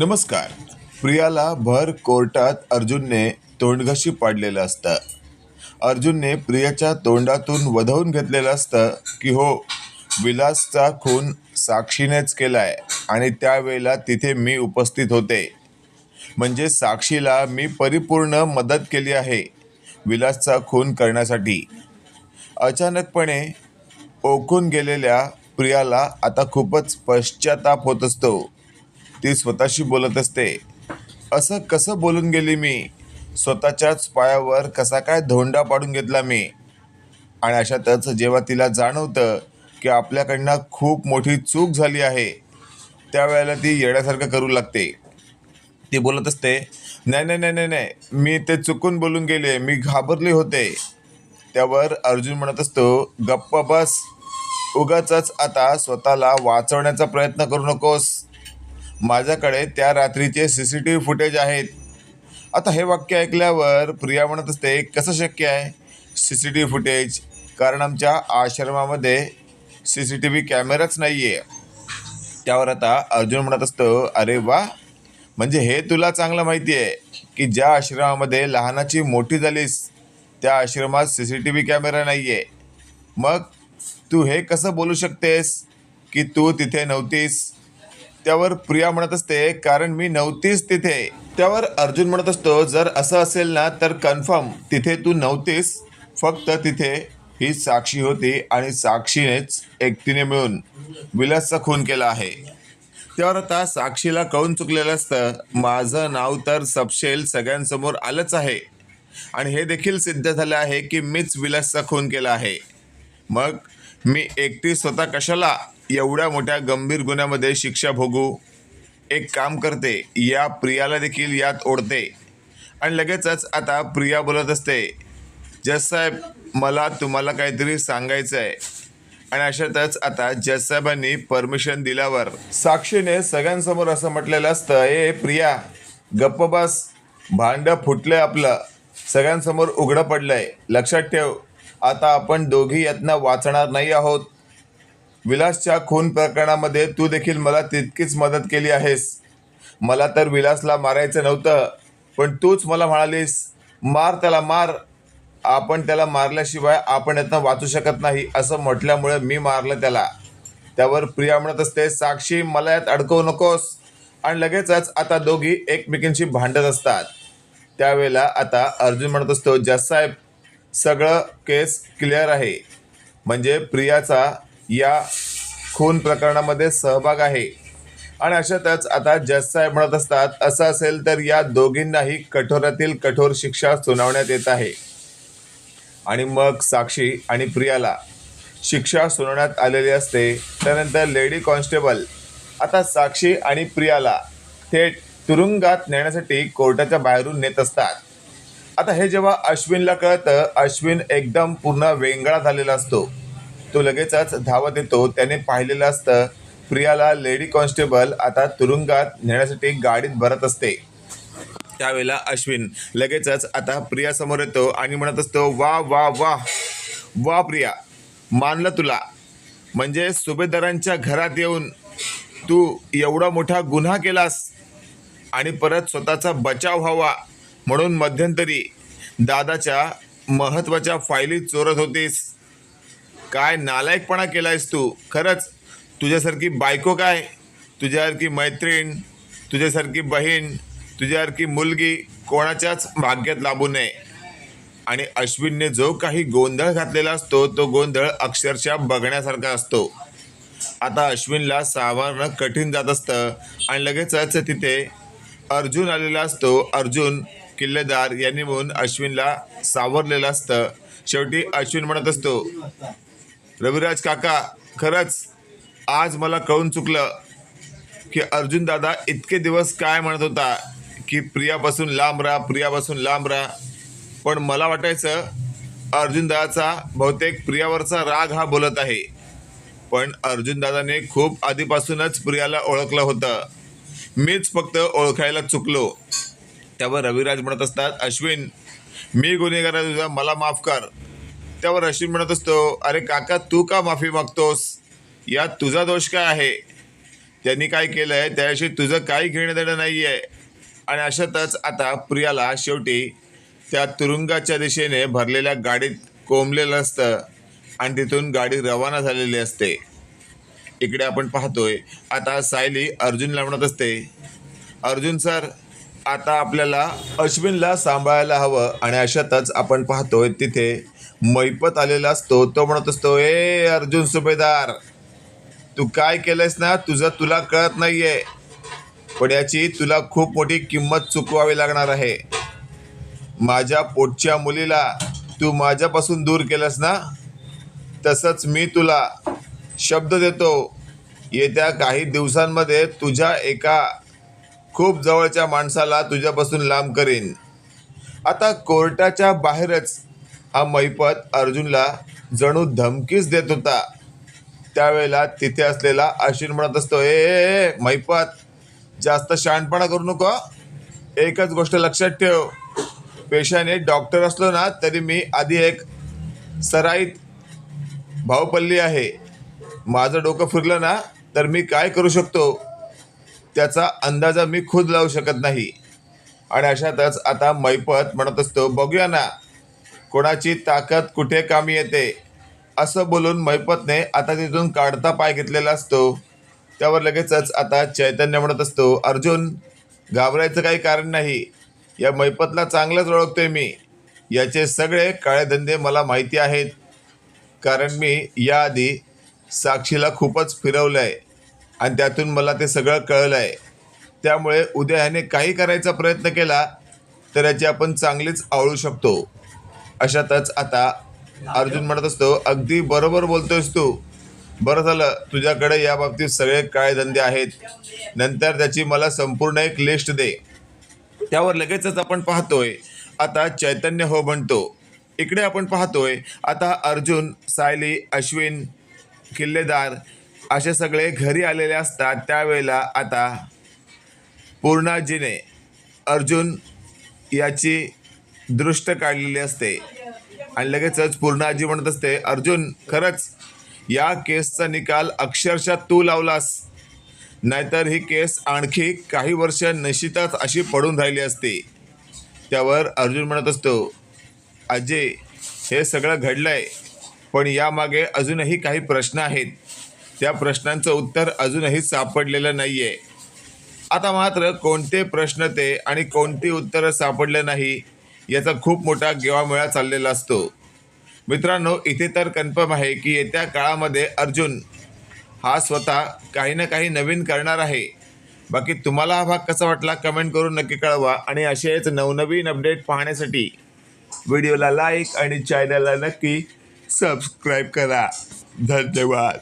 नमस्कार. प्रियाला भर कोर्टात अर्जुनने तोंडघशी पाडलेलं असतं. अर्जुनने प्रियाच्या तोंडातून वधवून घेतलेलं असतं की हो विलासचा खून साक्षीनेच केलाय आणि त्यावेळेला तिथे मी उपस्थित होते. म्हणजे साक्षीला मी परिपूर्ण मदत केली आहे विलासचा खून करण्यासाठी. अचानकपणे ओकून गेलेल्या प्रियाला आता खूपच पश्चाताप होत असतो. ती स्वतःशी बोलत असते. असं कसं बोलून गेली मी? स्वतःच्याच पायावर कसा काय धोंडा पाडून घेतला मी? आणि अशातच जेव्हा तिला जाणवतं की आपल्याकडनं खूप मोठी चूक झाली आहे त्यावेळेला ती येण्यासारखं करू लागते. ती बोलत असते नाही नाही नाही नाही नाही मी ते चुकून बोलून गेले मी घाबरले होते. त्यावर अर्जुन म्हणत असतो गप्प बस उगाच आता स्वतःला वाचवण्याचा प्रयत्न करू नकोस. माझ्याकडे त्या रात्रीचे C C T V footage आहेत. आता हे वाक्य ऐकल्यावर प्रिया म्हणत असते कसं शक्य आहे? C C T V footage कारण आमच्या आश्रमामध्ये सी सी टी व्ही कॅमेराच नाही आहे त्यावर आता अर्जुन म्हणत असतो अरे वा! म्हणजे हे तुला चांगलं माहिती आहे की ज्या आश्रमामध्ये लहानाची मोठी झालीस त्या आश्रमात C C T V camera नाही आहे मग तू हे कसं बोलू शकतेस की तू तिथे नव्हतीस? त्यावर प्रिया म्हणत असते कारण मी नव्हतीच तिथे. त्यावर अर्जुन म्हणत असतो जर असं असेल ना तर कन्फर्म. तिथे तू नव्हतीस. फक्त तिथे ही साक्षी होती आणि साक्षीनेच एकटीने मिळून विलासचा खून केला आहे. त्यावर आता साक्षीला कळून चुकलेलं असतं? माझं नाव तर सपशेल सगळ्यांसमोर आलंच आहे. आणि हे देखील सिद्ध झालं आहे की मीच विलासचा खून केला आहे. मग मी एकटी स्वतः कशाला एवढ्या मोठ्या गंभीर गुन्ह्यामध्ये शिक्षा भोगू एक काम करते या प्रियाला देखील यात ओढते. आणि लगेचच आता प्रिया बोलत असते जज साहेब मला तुम्हाला काहीतरी सांगायचं आहे आणि अशातच आता जज साहेबांनी परमिशन दिल्यावर साक्षीने सगळ्यांसमोर असं म्हटलेलं असतं ए प्रिया गप्प बस भांडं फुटलंय आपलं सगळ्यांसमोर उघडं पडलंय लक्षात ठेव आता आपण दोघी यातनं वाचणार नाही आहोत. विलासच्या खून प्रकरणामध्ये तू देखील मला तितकीच मदत केली आहेस. मला तर विलासला मारायचं नव्हतं पण तूच मला म्हणालीस मार त्याला मार. आपण त्याला मारल्याशिवाय आपण यातनं वाचू शकत नाही असं म्हटल्यामुळे मी मारलं त्याला. त्यावर प्रिया म्हणत असते साक्षी मला यात अडकवू नकोस. आणि लगेचच आता दोघी एकमेकींशी भांडत असतात. त्यावेळेला आता अर्जुन म्हणत असतो जज साहेब सगळं केस क्लिअर आहे. म्हणजे प्रियाचा या खून प्रकरणामध्ये सहभाग आहे. आणि अशातच आता जज साहेब म्हणत असतात असं असेल तर या दोघींनाही कठोरातील कठोर शिक्षा सुनावण्यात येत आहे. आणि मग साक्षी आणि प्रियाला शिक्षा सुनावण्यात आलेली असते. त्यानंतर लेडी कॉन्स्टेबल आता साक्षी आणि प्रियाला थेट तुरुंगात नेण्यासाठी कोर्टाच्या बाहेरून नेत असतात. आता हे जेव्हा अश्विनला कळतं अश्विन एकदम पूर्ण वेंगळा झालेला असतो. तो लगेचच धावत येतो. त्याने पाहिलेलं असतं प्रियाला लेडी कॉन्स्टेबल आता तुरुंगात नेण्यासाठी गाडीत भरत असते. त्यावेळेला अश्विन लगेचच आता प्रियासमोर येतो आणि म्हणत असतो वा वा वा वा प्रिया मानलं तुला. म्हणजे सुभेदारांच्या घरात येऊन तू एवढा मोठा गुन्हा केलास आणि परत स्वतःचा बचाव व्हावा म्हणून मध्यंतरी दादाच्या महत्त्वाच्या फायली चोरत होतीस. काय नालायकपणा केलायस तू? खरंच तुझ्यासारखी बायको काय? तुझ्यासारखी मैत्रीण तुझ्यासारखी बहीण तुझ्यासारखी मुलगी कोणाच्याच भाग्यात लाभू नये. आणि अश्विनने जो काही गोंधळ घातलेला असतो तो गोंधळ अक्षरशः बघण्यासारखा असतो. आता अश्विनला सावरणं कठीण जात असतं आणि लगेचच तिथे अर्जुन आलेला असतो. अर्जुन किल्लेदार यांनी म्हणून अश्विनला सावरलेलं असतं. शेवटी अश्विन म्हणत असतो रविराज काका खरंच आज मला कळून चुकलं की अर्जुन दादा इतके दिवस काय म्हणत होता की प्रियापासून लांब राहा प्रियापासून लांब राहा. पण मला वाटायचं अर्जुन दादाचा बहुतेक प्रियावरचा राग हा बोलत आहे. पण अर्जुन दादाने खूप आधीपासूनच प्रियाला ओळखलं होतं. मीच फक्त ओळखायला चुकलो. त्यावर रविराज म्हणत असतात अश्विन मी गुन्हेगार तुझा मला माफ कर. त्यावर अश्विन म्हणत असतो अरे काका तू का माफी मागतोस? यात तुझा दोष काय आहे? त्यांनी काय केलं आहे त्याशी तुझं काही घेणं देणं नाही आहे आणि अशातच आता प्रियाला शेवटी त्या तुरुंगाच्या दिशेने भरलेल्या गाडीत कोंबलेलं असतं आणि तिथून गाडी रवाना झालेली असते. इकडे आपण पाहतोय आता सायली अर्जुनला म्हणत असते अर्जुन सर आता आपल्याला अश्विनला सांभाळायला हवं आणि अशातच आपण पाहतोय तिथे मैपत आलेला असतो. तो म्हणत असतो ए अर्जुन सुभेदार तू काय केलंयस ना? तुझं तुला कळत नाहीये. पण याची तुला खूप मोठी किंमत चुकवावी लागणार आहे. माझ्या पोटच्या मुलीला तू माझ्यापासून दूर केलंस ना? तसंच मी तुला शब्द देतो. येत्या काही दिवसांमध्ये तुझ्या एका खूप जवळच्या माणसाला तुझ्यापासून लांब करीन. आता कोर्टाच्या बाहेरच हा मैपत अर्जुनला जणू धमकीच देत होता. त्यावेळेला तिथे असलेला अश्विन म्हणत असतो ए ए, ए मैपत जास्त शहाणपणा करू नको. एकच गोष्ट लक्षात ठेव. पेशाने डॉक्टर असलो ना तरी मी आधी एक सराईत भावपल्ली आहे. माझं डोकं फिरलं ना तर मी काय करू शकतो? त्याचा अंदाजा मी खुद लावू शकत नाही. आणि अशातच आता मैपत म्हणत असतो बघूया ना कोणाची ताकद कुठे कामी येते? असं बोलून मैपतने आता तिथून काढता पाय घेतलेला असतो. त्यावर लगेचच आता चैतन्य म्हणत असतो अर्जुन घाबरायचं काही कारण नाही. या मैपतला चांगलंच ओळखतोय मी. याचे सगळे काळे धंदे मला माहिती आहेत. कारण मी याआधी साक्षीला खूपच फिरवलं आहे आणि त्यातून मला ते सगळं कळलं आहे त्यामुळे उद्या ह्याने काही करायचा प्रयत्न केला तर याची आपण चांगलीच आवळू शकतो. अशातच आता अर्जुन म्हणत असतो अगदी बरोबर बोलतोयस तू. बरं झालं तुझ्याकडे या बाबतीत सगळे काळे धंदे आहेत. नंतर त्याची मला संपूर्ण एक लिस्ट दे. त्यावर लगेचच आपण पाहतोय आता चैतन्य हो म्हणतो इकडे आपण पाहतोय आता अर्जुन सायली अश्विन किल्लेदार असे सगळे घरी आलेले असतात. त्यावेळेला आता पूर्णाजीने अर्जुन याची दृष्ट काढलेली असते. आणि लगेचच पूर्णाजी म्हणत असते अर्जुन खरंच या केसचा निकाल अक्षरशः तू लावलास. नाहीतर ही केस आणखी काही वर्ष निश्चितच अशी पडून राहिली असती. त्यावर अर्जुन म्हणत असतो अजय हे सगळं घडलंय पण यामागे अजूनही काही प्रश्न आहेत. त्या प्रश्नांचं उत्तर अजूनही सापडलेलं नाही आहे आता मात्र कोणते प्रश्न ते आणि कोणती उत्तरं सापडले नाही याचा खूप मोठा गेवामेळा चाललेला असतो. मित्रांनो इथे तर कन्फर्म आहे की येत्या काळामध्ये अर्जुन हा स्वतः काही ना काही नवीन करणार आहे. बाकी तुम्हाला हा भाग कसा वाटला कमेंट करून नक्की कळवा आणि असेच नवनवीन अपडेट पाहण्यासाठी व्हिडिओला लाईक आणि चॅनलला नक्की सबस्क्राईब करा. धन्यवाद.